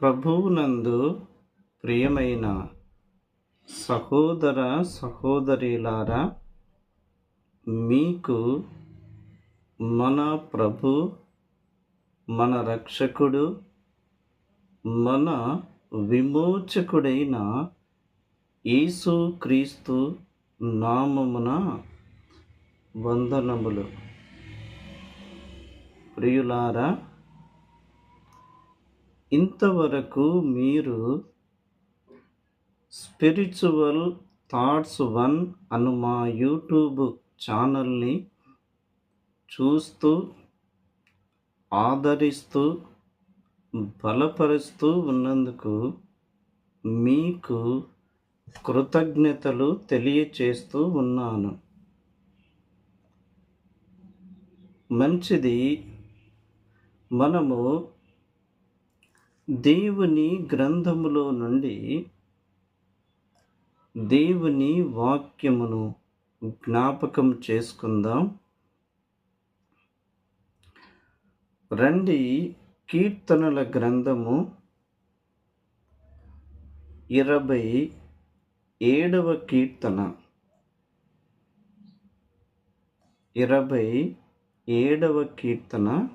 ప్రభువునందు ప్రియమైన సహోదర సహోదరిలారా మీకు మన ప్రభు మన రక్షకుడు మన విమోచకుడైన యేసు క్రీస్తు నామమున వందనములు. ప్రియులారా ఇంతవరకు మీరు స్పిరిచువల్ థాట్స్ వన్ అను మా యూట్యూబ్ ఛానల్ని చూస్తూ ఆదరిస్తూ బలపరుస్తూ ఉన్నందుకు మీకు కృతజ్ఞతలు తెలియచేస్తూ ఉన్నాను. మంచిది. మనము దేవుని గ్రంథములో నుండి దేవుని వాక్యమును జ్ఞాపకం చేసుకుందాం. రండి కీర్తనల గ్రంథము ఇరవై ఏడవ కీర్తన. ఇరవై ఏడవ కీర్తన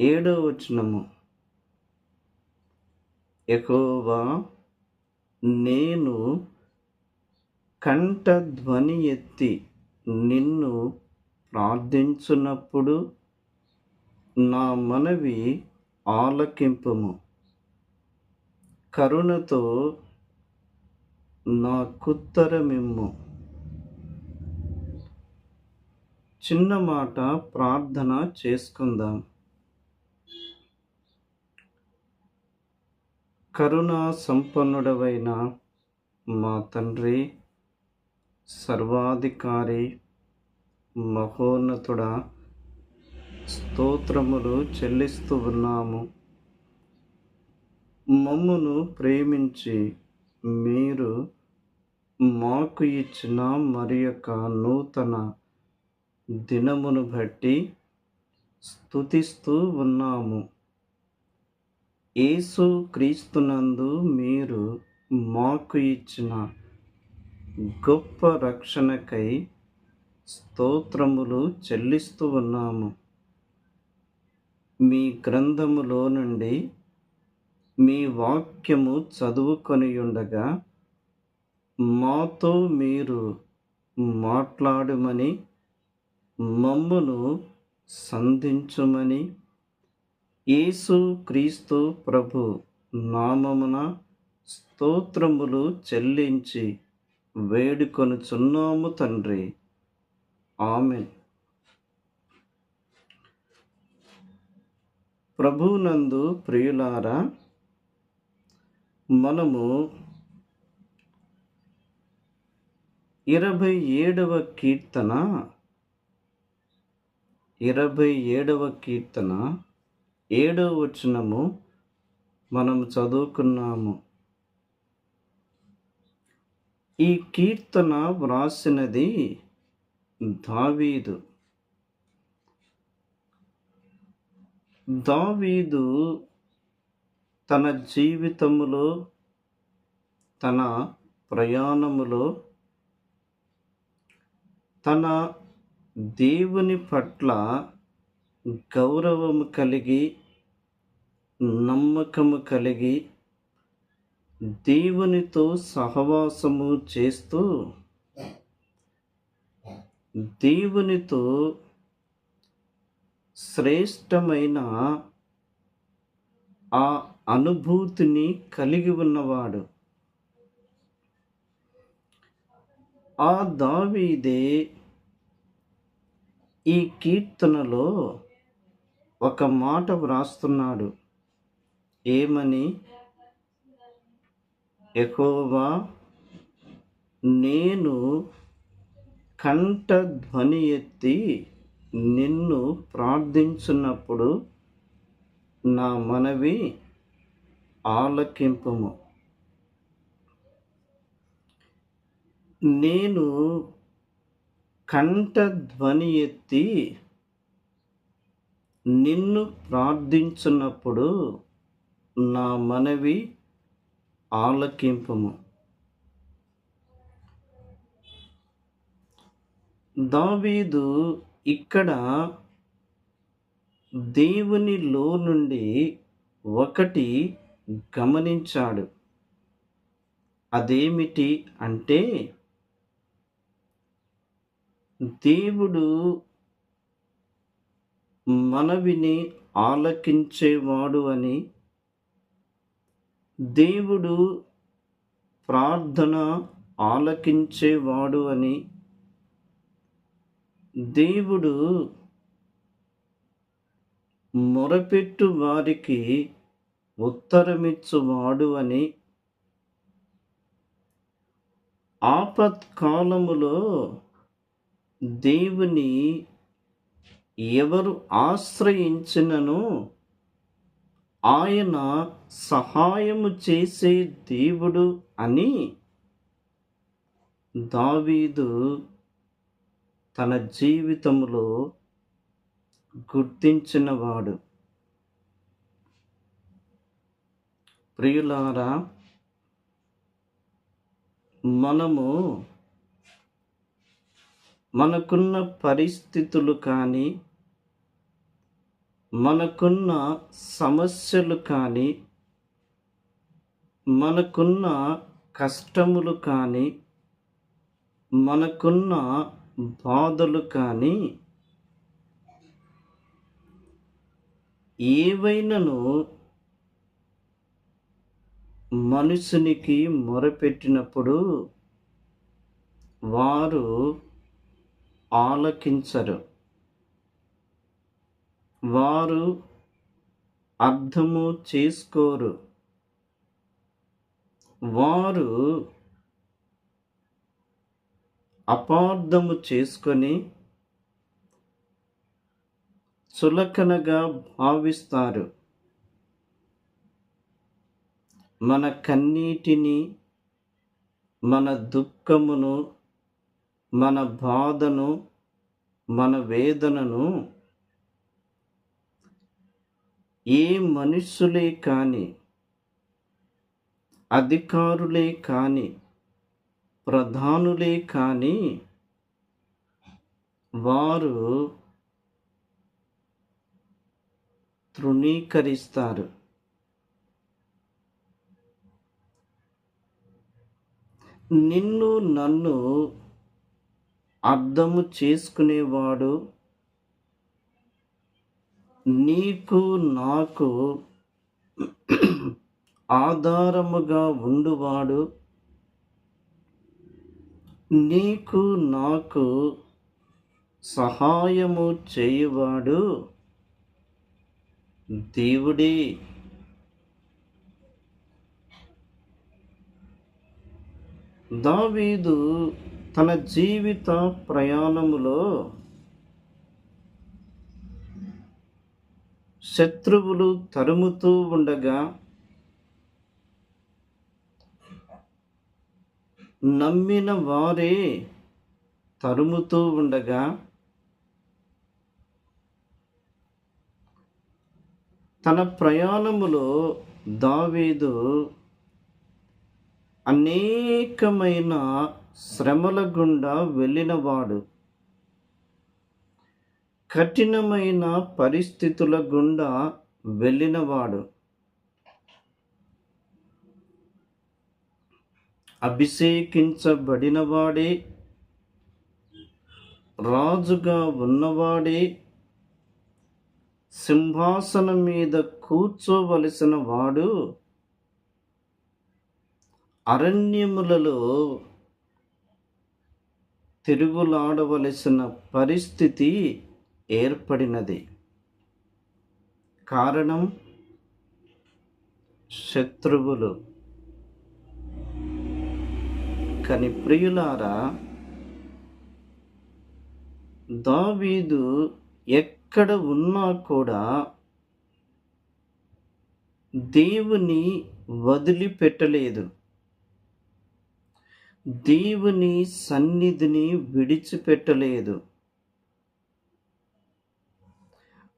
ఏడవ వచనము. యహోవా నేను కంఠధ్వని ఎత్తి నిన్ను ప్రార్థించున్నప్పుడు నా మనవి ఆలకింపుము. కరుణతో నా కుత్తరమిమ్ము చిన్న మాట ప్రార్థన చేసుకుందాం. కరుణా సంపన్నుడవైన మా తండ్రి సర్వాధికారి మహోన్నతుడా స్తోత్రములు చెల్లిస్తూ ఉన్నాము. మమ్మును ప్రేమించి మీరు మాకు ఇచ్చిన మరి యొక్క నూతన దినమును బట్టి స్థుతిస్తూ ఉన్నాము. యేసు క్రీస్తునందు మీరు మాకు ఇచ్చిన గొప్ప రక్షణకై స్తోత్రములు చెల్లిస్తూ ఉన్నాము. మీ గ్రంథములో నుండి మీ వాక్యము చదువుకొని ఉండగా మాతో మీరు మాట్లాడమని మమ్మును సంధించుమని యేసు క్రీస్తు ప్రభు నామమున స్తోత్రములు చెల్లించి వేడుకొనుచున్నాము తండ్రి. ఆమె ప్రభునందు ప్రియులారా మనము ఇరవై ఏడవ కీర్తన ఇరవై ఏడవ కీర్తన ఏడవ వచనము మనం చదువుకున్నాము. ఈ కీర్తన వ్రాసినది దావీదు. దావీదు తన జీవితములో తన ప్రయాణములో తన దేవుని పట్ల గౌరవము కలిగి నమ్మకము కలిగి దేవునితో సహవాసము చేస్తూ దేవునితో శ్రేష్టమైన ఆ అనుభూతిని కలిగి ఉన్నవాడు. ఆ దావీదే ఈ కీర్తనలో ఒక మాట వ్రాస్తున్నాడు. ఏమని? ఎకోవా నేను కంఠధ్వని ఎత్తి నిన్ను ప్రార్థించున్నప్పుడు నా మనవి ఆలకింపము. నేను కంఠధ్వని ఎత్తి నిన్ను ప్రార్థించున్నప్పుడు నా మనవి ఆలకింపము. దావీదు ఇక్కడ దేవునిలో నుండి ఒకటి గమనించాడు. అదేమిటి అంటే దేవుడు మనవిని ఆలకించేవాడు అని దేవుడు ప్రార్థన ఆలకించేవాడు అని దేవుడు మొరపెట్టు వారికి ఉత్తరమిచ్చువాడు అని ఆపత్కాలములో దేవుని ఎవరు ఆశ్రయించినను ఆయన సహాయము చేసే దేవుడు అని దావీదు తన జీవితంలో గుర్తించినవాడు. ప్రియులారా మనము మనకున్న పరిస్థితులు కానీ మనకున్న సమస్యలు కానీ మనకున్న కష్టములు కానీ మనకున్న బాధలు కానీ ఏవైనాను మనుషునికి మొరపెట్టినప్పుడు వారు ఆలకించరు. వారు అర్థము చేసుకోరు. వారు అపార్థము చేసుకొని చులకనగా భావిస్తారు. మన కన్నీటిని మన దుఃఖమును మన బాధను మన వేదనను ఏ మనుషులే కానీ అధికారులే కానీ ప్రధానులే కానీ వారు తృణీకరిస్తారు. నిన్ను నన్ను అర్థము చేసుకునేవాడు నీకు నాకు ఆధారముగా ఉండువాడు. నీకు నాకు సహాయము చేయువాడు దేవుడే. దావీదు తన జీవిత ప్రయాణములో శత్రువులు తరుముతూ ఉండగా నమ్మిన వారే తరుముతూ ఉండగా తన ప్రయాణములో దావేదు అనేకమైన శ్రమల గుండా వెళ్ళినవాడు. కఠినమైన పరిస్థితుల గుండా వెళ్ళినవాడు. అభిషేకించబడినవాడే. రాజుగా ఉన్నవాడే. సింహాసనం మీద కూర్చోవలసిన వాడు. అరణ్యములలో తిరుగులాడవలసిన పరిస్థితి ఏర్పడినది. కారణం శత్రువులు. కని ప్రియులారా దావీదు ఎక్కడ ఉన్నా కూడా దేవుని వదిలిపెట్టలేదు. దేవుని సన్నిధిని విడిచిపెట్టలేదు.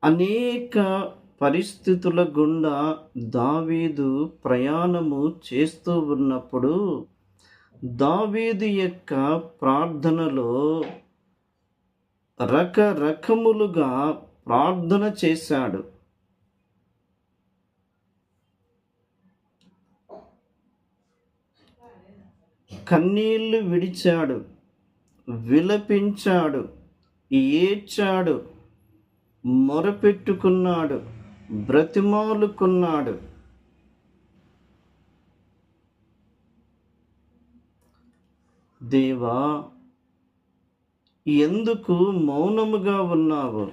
అనేక పరిస్థితుల గుండా దావీదు ప్రయాణము చేస్తూ ఉన్నప్పుడు దావీదు యొక్క ప్రార్థనలో రకరకములుగా ప్రార్థన చేశాడు. కన్నీళ్ళు విడిచాడు విలపించాడు ఏడ్చాడు మొరపెట్టుకున్నాడు బ్రతిమాలుకున్నాడు. దేవా ఎందుకు మౌనముగా ఉన్నావు?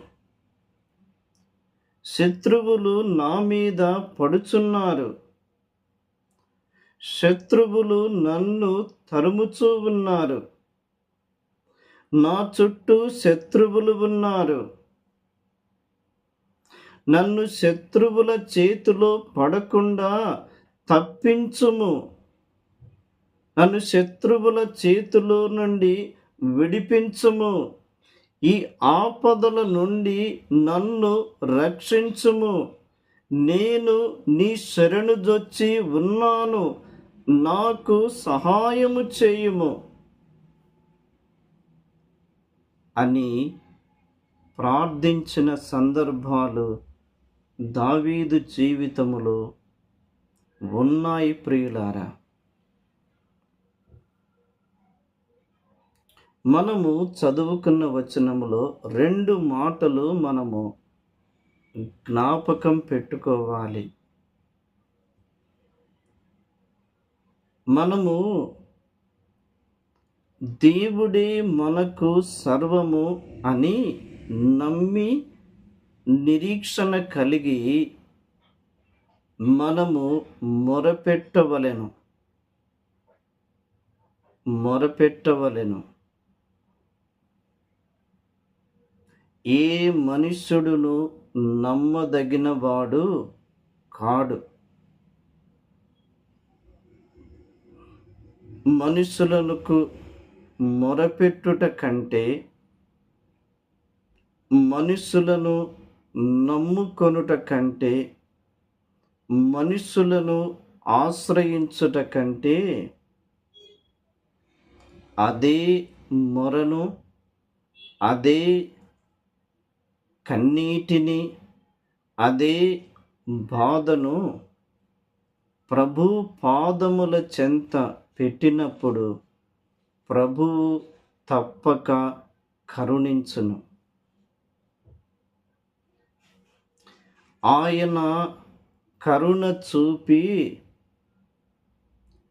శత్రువులు నా మీద పడుచున్నారు. శత్రువులు నన్ను తరుముచూ ఉన్నారు. నా చుట్టూ శత్రువులు ఉన్నారు. నన్ను శత్రువుల చేతిలో పడకుండా తప్పించుము. నన్ను శత్రువుల చేతిలో నుండి విడిపించుము. ఈ ఆపదల నుండి నన్ను రక్షించుము. నేను నీ శరణుజొచ్చి ఉన్నాను. నాకు సహాయము చేయుము అని ప్రార్థించిన సందర్భాలు దావీదు జీవితములో ఉన్నాయి ప్రియులారా. మనము చదువుకున్న వచనములో రెండు మాటలు మనము జ్ఞాపకం పెట్టుకోవాలి. మనము దేవుడే మనకు సర్వము అని నమ్మి నిరీక్షణ కలిగి మనము మొరపెట్టవలెను. మొరపెట్టవలెను. ఏ మనుష్యుడును నమ్మదగిన వాడు కాడు. మనుషులకు మొరపెట్టుట కంటే మనుషులను నమ్ముకొనుట కంటే మనుషులను ఆశ్రయించుట కంటే అదే మొరను అదే కన్నీటిని అదే బాధను ప్రభు పాదముల చెంత పెట్టినప్పుడు ప్రభువు తప్పక కరుణించును. ఆయన కరుణ చూపి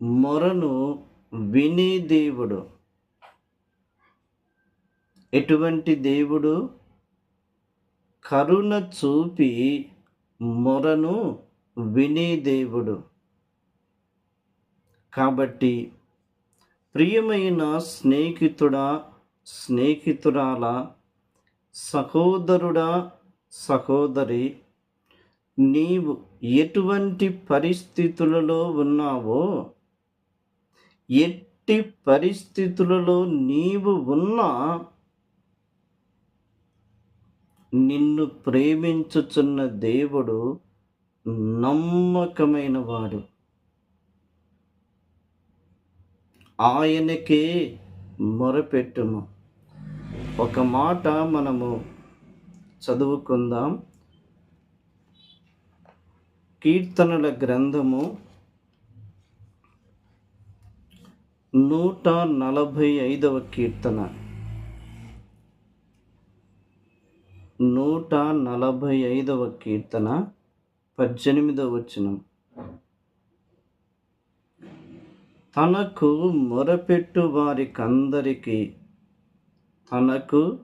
మొరను వినే దేవుడు. ఎటువంటి దేవుడు? కరుణ చూపి మొరను వినే దేవుడు. కాబట్టి ప్రియమైన స్నేహితుడా స్నేహితురాల సహోదరుడా సహోదరి నీవు ఎటువంటి పరిస్థితులలో ఉన్నావో ఎట్టి పరిస్థితులలో నీవు ఉన్నా నిన్ను ప్రేమించుచున్న దేవుడు నమ్మకమైన వాడు ఆయనకే మొరపెట్టుము. ఒక మాట మనము చదువుకుందాం. కీర్తనల గ్రంథము నూట నలభై ఐదవ కీర్తన. నూట నలభై ఐదవ కీర్తన పద్దెనిమిదవ వచనం. తనకు మొరపెట్టు వారికందరికీ తనకు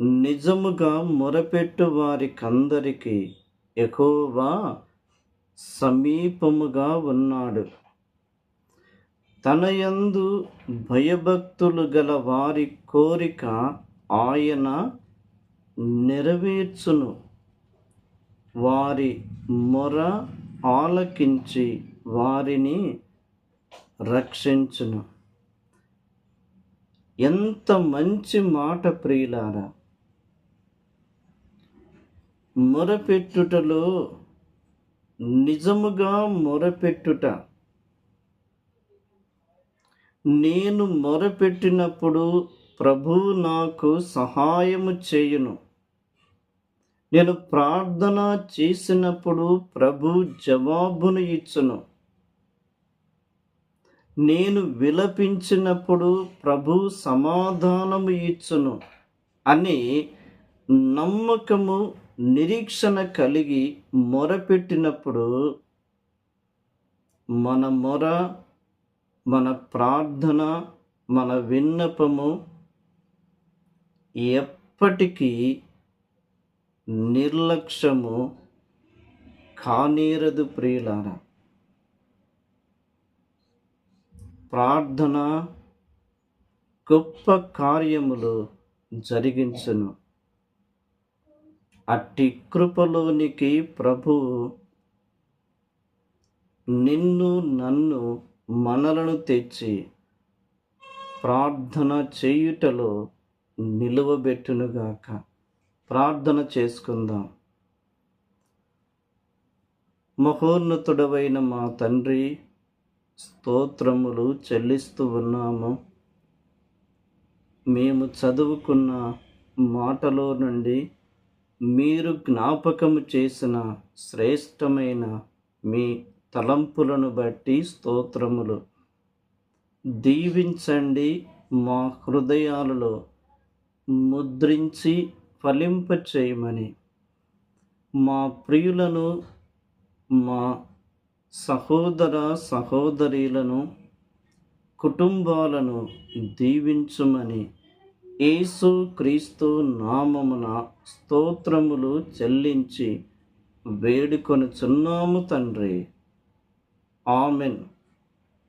నిజముగా మొరపెట్టు వారికందరికీ ఎక్కువగా సమీపముగా ఉన్నాడు. తన యందు భయభక్తులు గల వారి కోరిక ఆయన నెరవేర్చును. వారి మొర ఆలకించి వారిని రక్షించును. ఎంత మంచి మాట ప్రియులారా. మొరపెట్టుటలో నిజముగా మొరపెట్టుట. నేను మొరపెట్టినప్పుడు ప్రభు నాకు సహాయము చేయును. నేను ప్రార్థన చేసినప్పుడు ప్రభు జవాబును ఇచ్చును. నేను విలపించినప్పుడు ప్రభు సమాధానము ఇచ్చును అని నమ్మకము నిరీక్షణ కలిగి మొరపెట్టినప్పుడు మన మొర మన ప్రార్థన మన విన్నపము ఎప్పటికీ నిర్లక్ష్యము కానేరదు ప్రియులారా. ప్రార్థన గొప్ప కార్యములు జరిగించను. అట్టి కృపలోనికి ప్రభు నిన్ను నన్ను మనలను తెచ్చి ప్రార్థన చేయుటలో నిలువబెట్టునుగాక. ప్రార్థన చేసుకుందాం. మహోన్నతుడవైన మా తండ్రి స్తోత్రములు చెల్లిస్తూ ఉన్నాము. మేము చదువుకున్న మాటలో నుండి మీరు జ్ఞాపకము చేసిన శ్రేష్టమైన మీ తలంపులను బట్టి స్తోత్రములు. దీవించండి మా హృదయాలలో ముద్రించి ఫలింపచేయమని. మా ప్రియులను మా సహోదర సహోదరీలను కుటుంబాలను దీవించుమని యేసు క్రీస్తు నామమున స్తోత్రములు చెల్లించి వేడుకొనుచున్నాము తండ్రి. ఆమెన్.